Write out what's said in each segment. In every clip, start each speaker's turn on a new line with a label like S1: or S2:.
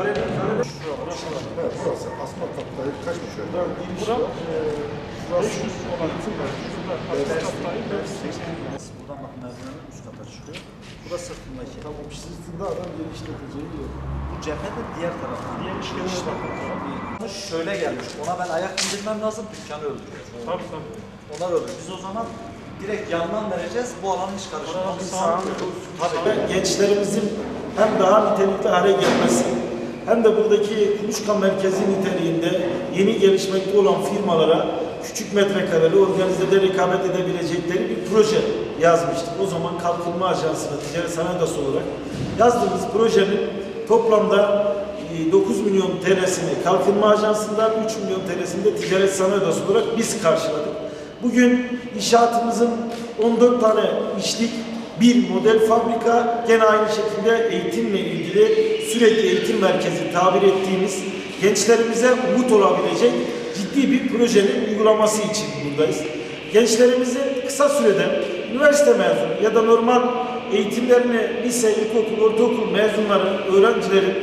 S1: Evet, burası asfalt kapları kaç mı şöyle?
S2: Bura e, 500 olan kısım var. Asfalt kaptayı 580.
S3: Buradan bak kata çıkıyor. Burası sırtındaki.
S1: Tamam sırtında adam genişleteceği yer.
S3: Bu cephe de diğer taraftan.
S2: Diğer işlemeye bakın.
S3: Şöyle gelmiş. Ona ben ayak indirmem lazım. Dükkanı öldürüyor.
S2: Tabii tabii.
S3: Ona öldürüyor. Biz o zaman direkt yandan vereceğiz. Bu alanı hiç
S2: sağını
S3: Tabii.
S4: gençlerimizin hem daha nitelikli hale gelmesi hem de buradaki kuluçka merkezi niteliğinde yeni gelişmekte olan firmalara küçük metrekareli organizede rekabet edebilecekleri bir proje yazmıştık. O zaman Kalkınma Ajansı'na Ticaret Sanayi Odası olarak yazdığımız projenin toplamda e, 9 milyon TL'sini Kalkınma Ajansı'ndan 3 milyon TL'sini de Ticaret Sanayi Odası olarak biz karşıladık. Bugün inşaatımızın 14 tane işlik bir model fabrika gene aynı şekilde eğitimle ilgili sürekli eğitim merkezi tabir ettiğimiz gençlerimize umut olabilecek ciddi bir projenin uygulaması için buradayız. Gençlerimizin kısa sürede üniversite mezunu ya da normal eğitimlerini lise, ilkokul, ortaokul mezunları, öğrencilerin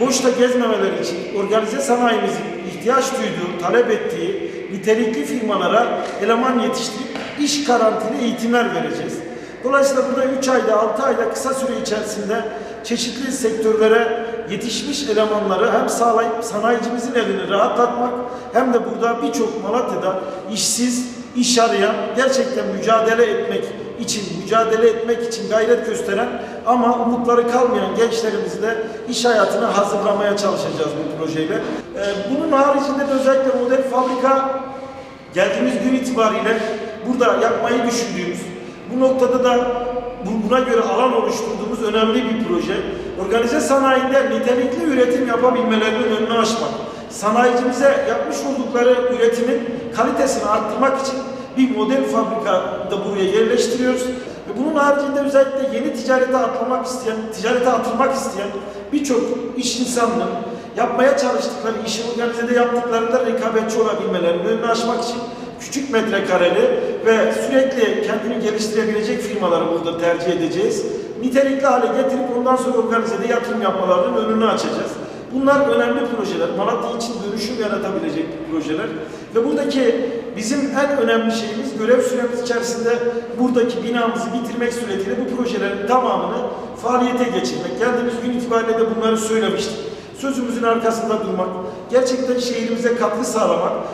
S4: boşta gezmemeleri için organize sanayimizin ihtiyaç duyduğu, talep ettiği nitelikli firmalara eleman yetiştirip iş garantili eğitimler vereceğiz. Dolayısıyla burada 3 ayda 6 ayda kısa süre içerisinde çeşitli sektörlere yetişmiş elemanları hem sağlayıp sanayicimizin elini rahatlatmak hem de burada birçok Malatya'da işsiz, iş arayan, gerçekten mücadele etmek için, mücadele etmek için gayret gösteren ama umutları kalmayan gençlerimizi de iş hayatına hazırlamaya çalışacağız bu projeyle. Ee, Bunun haricinde de özellikle model fabrika geldiğimiz gün itibariyle burada yapmayı düşündüğümüz, bu noktada da bu- buna göre alan oluşturduğumuz önemli bir proje. Organize sanayinde nitelikli üretim yapabilmelerinin önünü açmak. Sanayicimize yapmış oldukları üretimin kalitesini arttırmak için bir model fabrika da buraya yerleştiriyoruz. Ve bunun haricinde özellikle yeni ticarete atlamak isteyen, ticarete atılmak isteyen birçok iş insanının yapmaya çalıştıkları işi organizede yaptıklarında rekabetçi olabilmelerinin önünü açmak için küçük metrekareli ve sürekli kendini geliştirebilecek firmaları burada tercih edeceğiz. Nitelikli hale getirip ondan sonra organizede yatırım yapmalarının önünü açacağız. Bunlar önemli projeler. Malatya için dönüşüm yaratabilecek projeler. Ve buradaki bizim en önemli şeyimiz görev süremiz içerisinde buradaki binamızı bitirmek suretiyle bu projelerin tamamını faaliyete geçirmek. Geldiğimiz gün itibariyle de bunları söylemiştik sözümüzün arkasında durmak, gerçekten şehrimize katkı sağlamak